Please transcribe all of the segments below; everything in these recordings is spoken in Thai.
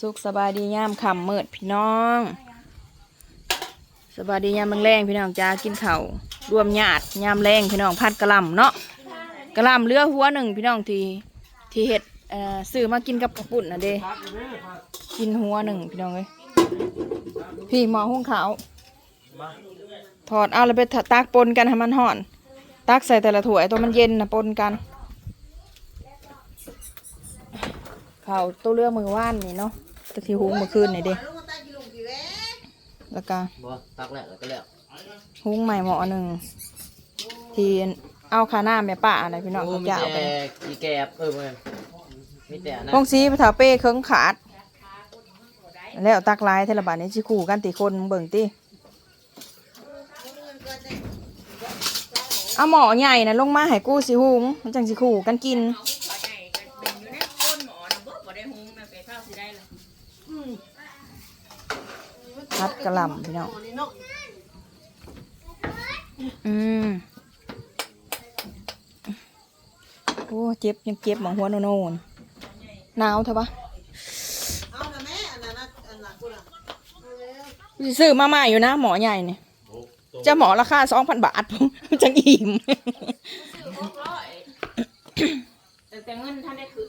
สุขสบายดียามค่ำมืดพี่น้อง สบายดียามแรงพี่น้องจ้ากินข้าวรวมญาติยามแรงพี่น้องพัดกระลำเนาะกระลำเรือหัวหนึ่งพี่น้องทีที่เห็ดเอ่อซื้อมากินกับกระปุ่นนะเด้กินหัวหนึ่งพี่น้องเลยพี่หมอหุ้งขาวถอดเอาแล้วไปตักปนกันให้มันห่อน ตักใส่แต่ละถ้วยตัวมันเย็นนะปนกันข้าวตัวเรือมือว่านนี่เนาะ ตะทีหุงเมื่อคืนนี่เด้แล้วก็บ่ตักแล้วแล้วก็แล้วหุงใหม่หม้อหนึ่งที่เอาคาหน้าแม่ป้าอะไรพี่น้องโอ้เขามีจะเอาไปแต่กีแกบเออมันมีแต่อันนะพงซีไปถาเป้เครื่องขาด แล้วตักลายเทละบาทนี้ชิคู่กันตีคนเบิ่งตีเอาหม้อใหญ่นะลงมาให้กู้สิหุงมันจังสิคู่กันกิน พัดกระหล่ำพี่น้องอืมโอ้เจ็บยังเจ็บหมองหัวโนโนนหนาวเถอะปะสิซื้อมาใหม่อยู่นะ หมอใหญ่เนี่ยจะหมอราคาสองพันบาทจังอิ่มแต่เงินท่านได้คืน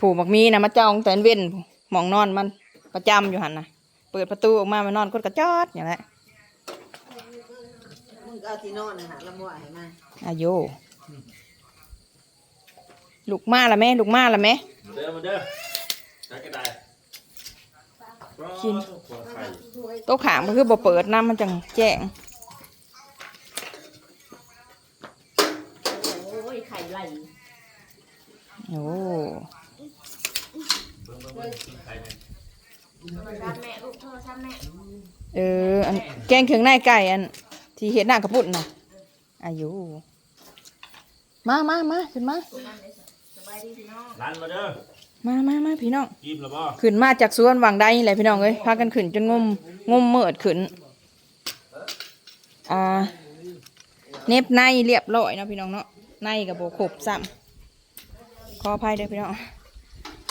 ถูกบักมีนะมาจองแต่เว้นผู มองนอนมันประจำอยู่หันนะเปิดประตูออกมามันนอนกดกระจอดอย่างไรมึงก็เอาที่นอนนะฮะละมัวให้มาอายุลูกมาละแม่ลูกมาละแม่เด้อมาเด้อจักกระไดกินหัวไข่โต๊ะขางมันคือบ่เปิดน้ำมันจังแจ้งโอ้ยไข่ไหลโอ้ ซ้ำแม่ลูกโทษซ้ำแม่เอออันแกงเครื่องในไก่อัน ที่เห็ดหน้ากระปุ่นน่ะอายุมามามาขึ้นมา สบายดีพี่น้องรันมาเด้อมามามาพี่น้อง กินแล้วบ่ขึ้นมาจากสวนวังใดนี่แหละพี่น้องเอ้ยพากันขึ้นจนงมงมเมิดขึ้น อ่าเน็บในเรียบร้อยเนาะพี่น้องเนาะในกับโบขบซ้ำขออภัยเด้อพี่น้อง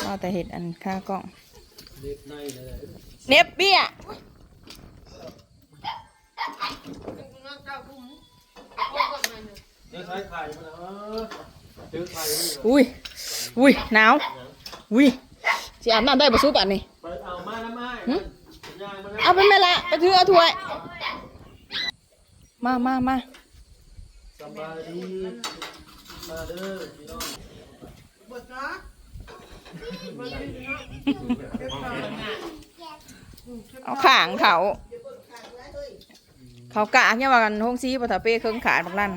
เอาแต่เห็ดอันค่ากล้องเน็บเบี้ยเดี๋ยวใช้ไข่มาเออซื้อไข่นี่อุ้ย อุ้ย หนาว อุ้ยสิอาบน้ำได้ปะซุปอันนี้ไปเอามาน้ำไม้หึย่างมาเอาไปแม่ละไปถือเอาถ้วย มามามาสบายดีมาเด้อพี่น้องบดนะ เอาขางเขา เขากะเนี่ยว่ากันห้องซีปะทะเป้เครื่องขาดบักลั่น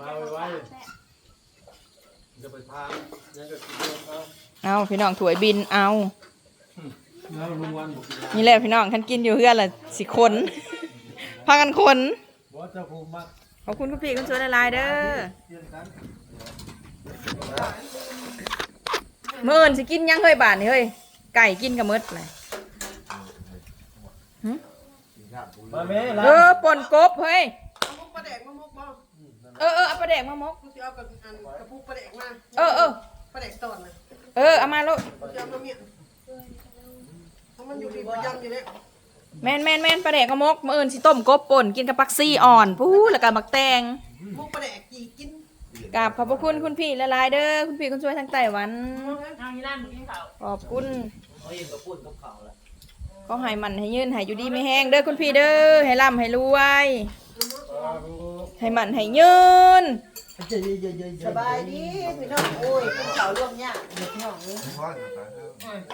มาไว้ไว้จะไปทานยังก็กินเอาเอาพี่น้องถวยบินเอาแล้วลุงวันบอกกินนี่แหละพี่น้องคันกินอยู่เฮือนละสิคนพากันคนว่าจะภูมิมากขอบคุณคุณพี่คุณช่วยละลายๆเด้อ เที่ยงกันเมื่ออื่นสิกินยังเฮ้ยบาทนี่เฮ้ยไก่กินกับมดเลยมาแม่เออป่นกบเฮ้ยเอามุกปลาแดกมามกบ่เออเออเอาปลาแดกมามกมึงจะเอากับอันกระปุกปลาแดกมาเออเออปลาแดกตอนนะเออเอามาลูกมึงจะเอามาเมียนเพราะมันอยู่ดีประจำอยู่แล้วแมนแมนแมนปลาแดกกระมกเมื่ออื่นสิต้มกบป่นกินกับปักซี่อ่อนพู้แล้วก็มักแตงมุกปลาแดกกี่กิน กราบขอบพระคุณคุณพี่ละลายๆเด้อคุณพี่คุณช่วยทางไต้หวันน้องยี่ร้านกินข้าวขอบคุณ เขาเองก็พูดกับเขาแล้วก็ให้มันให้ยืนให้อยู่ดีไม่แห้งเด้อคุณพี่เด้อให้ร่ำให้รวยให้มันให้ยืนสบายดีพี่น้องโอ้ยกินข้าวร่วมเนี่ยเด็กน้องนี่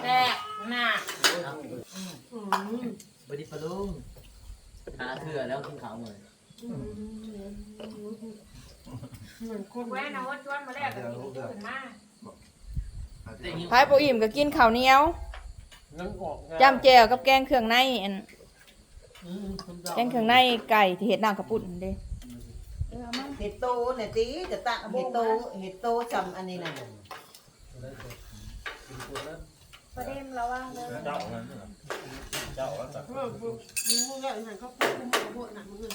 แต่หน้าอืมบไดีปะลุงหาเถื่อแล้วกินข้าวหน่อย เหมือนคนแว่นเอาว่าชวนมาแรกก็กินขึ้นมาแต่ยิ่งพายโปอิ่มก็กินข้าวเหนียวนั่งออกงานจำแจวกับแกงเครื่องในอันอืมคุณเจ้าแกงเครื่องในไก่ที่เห็ดน้ำกระปุ่นเด้เห็ดโตเนี่ยตีจะตั้งเห็ดโตเห็ดโตจำอันนี้นะประเด็นเราว่าเลย เจ้านั่นน่ะเจ้าว่าจะเออมึงมึงก็หันเขาพูดมึงก็พูดหนักมึงเลย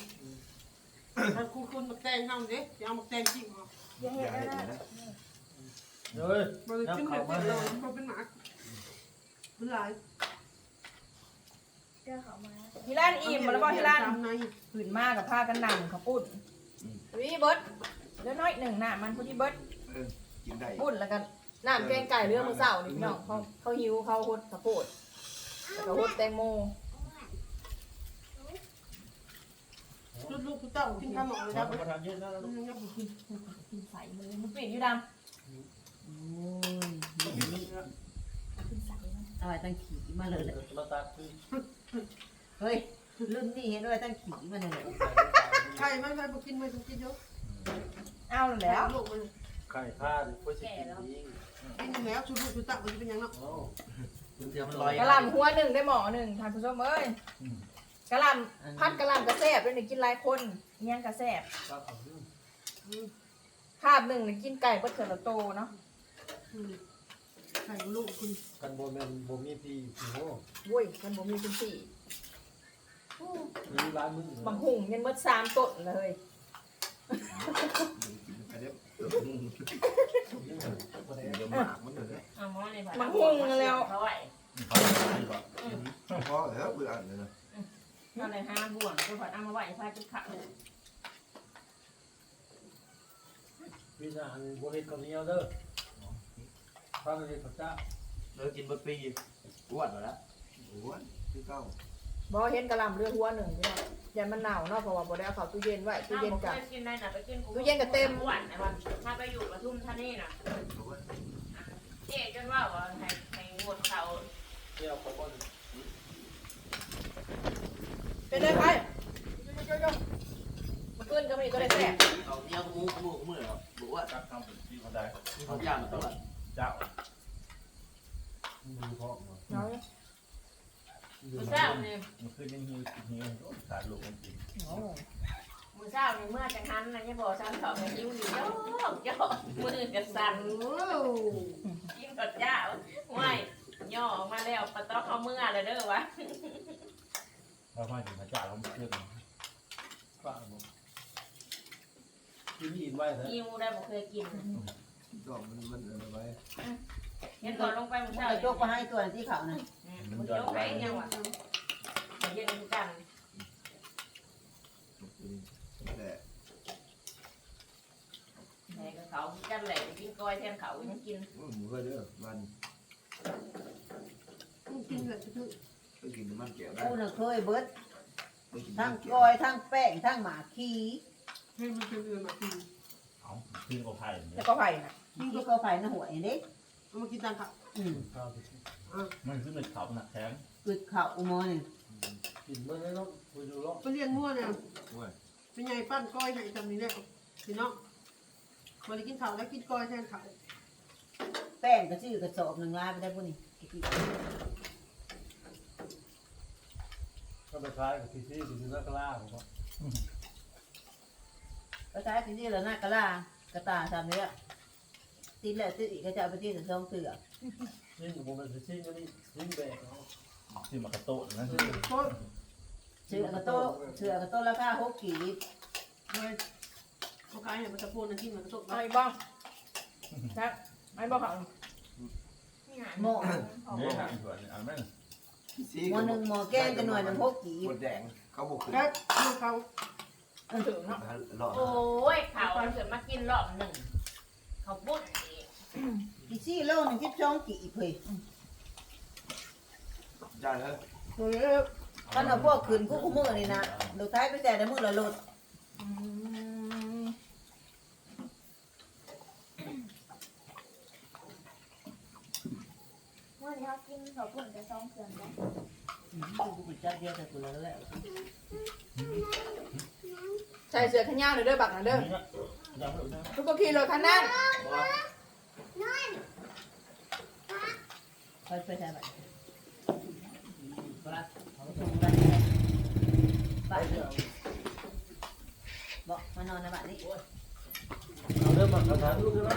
ถ้าคุณคุณมาแตงทำดิจะเอามาแตงจริงเหรออย่าเห็นนะเฮ้ยบริกินแบบเราเขาเป็นหมาเป็นหลายเจ้าเขามาฮิลันอิ่มแล้วบ่ฮิลันตามในผืนมากกับผ้ากันหนังเขาปุ่นวิเบิร์ดเลือน้อยหนึ่งน่ะมันพอดีเบิร์ดกินได้ปุ่นแล้วกันน้ำแกงไก่เรื่องมือเสานี่พี่น้องเขาเขาหิวเขาหดข้าวโพดแล้วก็หดแตงโม ลู กลูกเต้ากินข้าวหมกเลยครับประธานเย็นนะมันยังบุกินใส่มือมันปิดอยู่ดเอาไว้ตั้งขี่มาเลยมาตัดคือเฮ้ยรุ่นนี้เห็นว่าตั้งขี่มาเลยไข่ไม่ไม่บุกินไม่ต้องกินเยอะำเอาแล้วลูกมันไข่ผ้าดิเพื่อสิกินยิงกินแล้วชุดลูกชุดเต้ามันจะเป็นยังเนาะโอ้เดี๋ยวมันลอยกะหล่ำหัวหนึ่งได้หมอหนึ่งท่านผู้ชมเอ้ย กะหล่ำพัดกะหล่ำกระแซบด้วยนี่กินหลายคนเงี้ยงกระแซบตัดเอาเรื่องคาบหนึ่งนี่กินไก่เบิดเถื่อโตเนาะไข่ลูกคุณกันโบแมนโบมีพี่พี่โอ้วุ้ยมันบ่มีเป็นสี่มีร้านมึงบางหุ่งยังเบิดสามต้นเลยอันนี้เดี๋ยวหมากมันเลยเอาหม้อในบ้านบางหุ่งแล้ว เขาไหว พอแล้วเบื่ออันเลยนะ เอาในห้าบ่วงก็ผัดเอามาไหวพาจุกขะเลยพี่น่ะอันโบเฮ็ดกับเนี้ยเด้อพาไปเฮ็ดกับจ้าเลิกกินบะปีอ้วนแล้วโอ้ยพี่เก้าบ่เห็นกะหล่ำเรือหัวหนึ่งพี่น้องยันมันหนาวเนาะเพราะว่าบ่ได้เอาเข้าตู้เย็นไว้ตู้ถ้าเย็นบอกกับเคยกินได้น่ะไปกินตู้เย็นก็เต็มหวานนะวันถ้าไปอยู่ปทุมธานีน่ะเจ๊จนว่าว่าให้ให้งดเขาเที่ยวเขาบ่ เป็นได้ไปโยโยๆมาขึ้นก็มีก็ได้แซ่บเอาเนี้ยมูมูมือครับบอกว่าจับทำเป็นที่เขาได้เขาย่างมันตลอดเจ้าดูเพาะมาเนาะดูมื้อเช้านี่มันคือยังหิวหิวขาดลูกมันกินโอ้มื้อเช้านี่เมื่อจังหันน่ะยังบอกฉันเขาไปยิ้วอยู่ยอกยอกมือกันสั่นโอ้กินกดจ้าไม่ย่อออกมาแล้วปะต๊อกเขาเมื่อเลยเด้อวะ เพราะว่าถึงพระเจ้าเราไม่เชื่อป้าบอกกินอินไว้เถอะยิวได้บ่เคยกินดอกมันมันอะไรไว้เห็นก่อนลงไปมื้อมันเช้าจะยกมาให้ตัวที่เขานะมันยกไปยังวะเย็นกันแต่แม่กับเขาจันแหล่กินก้อยแทนเขายังกินหมูก็เด้อมันกินแบบคือ ต้องกินมันแก้วได้กูน่ะเคยเบิดต้องกินทั้งแก้ก้อยทั้งแป้งทั้งหมากขี้ให้มันเป็นเอือมากินเอาขึ้นกับไผ่แล้วก็ไผ่น่ะที่ก็ไผ่ในหัวเด็กเอามากินตามผักอืมข้าวที่มันขึ้นเป็นเขาหนักแข็งกึดข้าวอุโมงค์นี่กินเมื่อไรต้องคุยดูรอบไปเรียนมั่วเนี่ยโอ้ยเป็นไงปั้นก้อยให้จำนี้แล้วพี่น้องมากินข้าวแล้วกินก้อยแทนข้าวแป้งก็ซื้อกระสอบหนึ่งลายไปได้พวกนี้ ก็ไปคล้ายกับที่ที่ดูนักล่าผมว่าก็ใช้ที่นี่แล้วหน้ากะลากระตาทำเนี่ยตีแล้วตีอีกก็จะเอาไปตีแต่ซองเสือนี่ผมเป็นชิ้นก็นี่ชิ้นแบกที่มากระโตะนะเพราะเสือกระโตเสือกระโตราคาหกกีบเลยเขาขายให้มันตะโพนนั่นที่มันตกเอาอีกบ้างนะไม่บอกเขาหม้อเดี๋ยวหาส่วนเอาแม่งซี หม้อหนึ่งหม้อแกงกันหน่อยหนึ่งหกกีหมบดแดงเขาบอกขึ้นแล้วเขาถึงเนาะหลอดโอ้ยเขาเกิดมากินรอบหนึ่งเขาปุ๊ดกี่ซี่โลหนึ่งคิดสองกีบเฮ้ยได้แล้วเฮ้ยตอนเอาพวกขืนพวกขมือนี่นะลูกท้ายไปแต่ในมือละลด อืม เมื่อนี้เขากินเขาปุ่นจะซองเกลือนได้กูปิดจับเดียวแต่กูแล้วแหละใส่เสื้อขยาวหน่อยเด้อบักหน่อยเด้อนี่นะยังไม่รู้นะทุกคนขี่รถคันนั้นคอยไปใช้บัตรครับเขาส่งบัตรบัตรบอกมานอนในบัตรนี้เอาเริ่มมาทำลูกใช่ไหม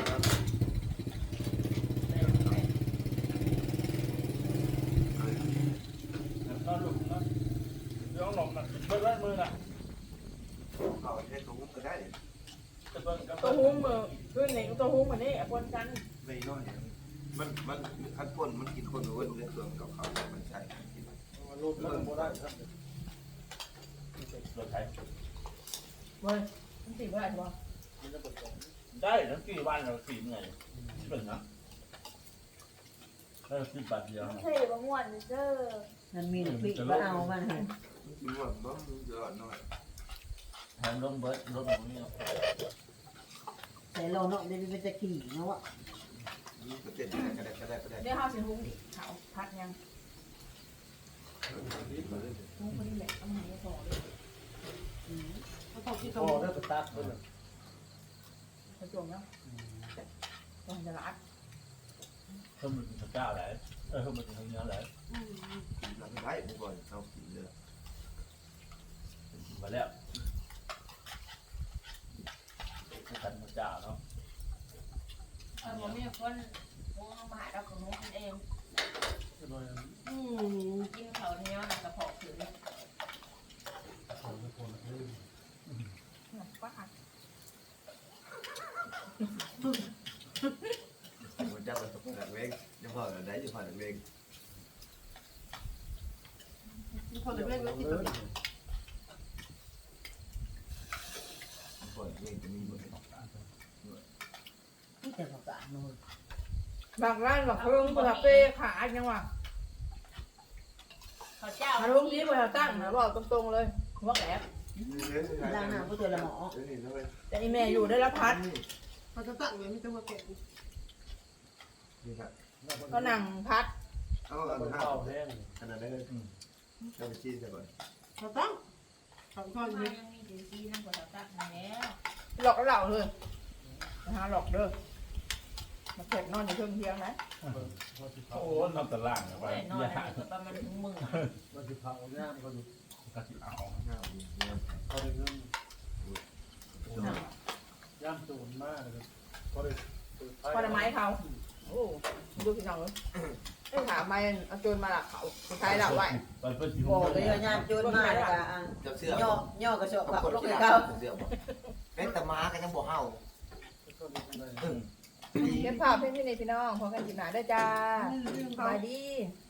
ก็ลูกนะ ย้องหลบนะเบิ้ลไว้มือน่ะเขาใช้ถุงก็ได้จะเบิ้ลกับตัวหุ้มมือขึ้นนี่ตัวหุ้มเหมือนนี่ปนกันเไม่น้อยมันมันคันป่นมันกินคนเว้นในส่วนกับเขามันใช่กินมันรูปแล้วก็ได้ครับรถไถเว้ยมันสิบ่ได้บ่มันจะเปิดกล่องได้ทั้งกี่วันเราสี่ไงที่เป็นนะได้สิบบาทเดียวเฮ้ยบางวันเด้อมันมีหนึ่งปีก็เอามันให้ กินว่าบ้างเยอะน้อยแถมลงเบิร์ดรถของนี่แต่เราเนาะเดี๋ยวมันจะขี่เนาะวะนี่ก็เต็มกระแดกกระแดกกระแดกเดี๋ยวเฮาสิหุงดิข้าวผัดยังหุงพอดีแหละเอามาให้พอเลยเขาตกที่พตรองได้ก็ตัดเพิ่นไปจงเนาะต้องจะรัดเพิ่มเป็นพระเจ้าแหละเออเพิ่มเป็นทางนี้แหละหลังได้บุก่อนเอากินเลย มาแล้วกันพระเจ้าเนาะเออผมมีคนโอ้มาหาเราของน้องกินเองหน่อยอืมกินเขาเนี้ยนะกระเพาะถือของทุกคนคือป้ามันจะมันตกกระแดกเวงจะพอได้จะพอได้เวงมีคนเล็กๆไว้ที่เลตัวยพอเวงจะมีหมด ที่แต่ประกาศนู่น บางร้านบอกเพิ่งเปิดเป้ขายังว่ะเขาเจ้ามาลุงนี้เปิดตั้งนะบอกตรงๆเลยว่าแอบดังหน้าผู้ตัวละหมอนี่นะเว้ยแต่อีแม่อยู่ได้รับพัดเขาจะตั้งไว้ไม่ต้องมาแกะนี่ครับก็นั่งพัดเอาเอาเอาเป็นห้าข้าวแห้งขนาดนั้นเลยเราไปชี้ซะก่อนเขาตั้งเขาทอดมานี่ยังมีดีซีนั่งกว่าเราตักมาแล้วหลอกแล้วเหล่าเลยนะฮะหลอกเด้อ มาเก็บนอนอยู่เครื่องเที่ยงนะมันสิโอ้เผาโหนอนตะล่างนะไปแต่นอนยาอันนี้ก็ประมาณถึงมือมันสิเผาย่ามก็อยู่กระสิเอาห้าเนี่ยเขาได้เงินย่ามโจรมากเลยก็ได้เปิดพอได้ไม้เขาโอ้ดูพี่น้องเลยไอ้ถามมาเอาโจรมาหลักเขาใช้หลักไว้ไปเพื่อจิ๋วบอกเลยว่ายามโจรมาแล้วก็อะจับเสื้อย่อย่อกระสอบเอากับคนลูกที่ให้เราเขาเสื้อเป็นตะมากันยังบ่เฮาก็ได้ เก็บภาพให้พี่ในพี่น้องพอกันกินหนาได้จ้าลืมสเขาบายดีเ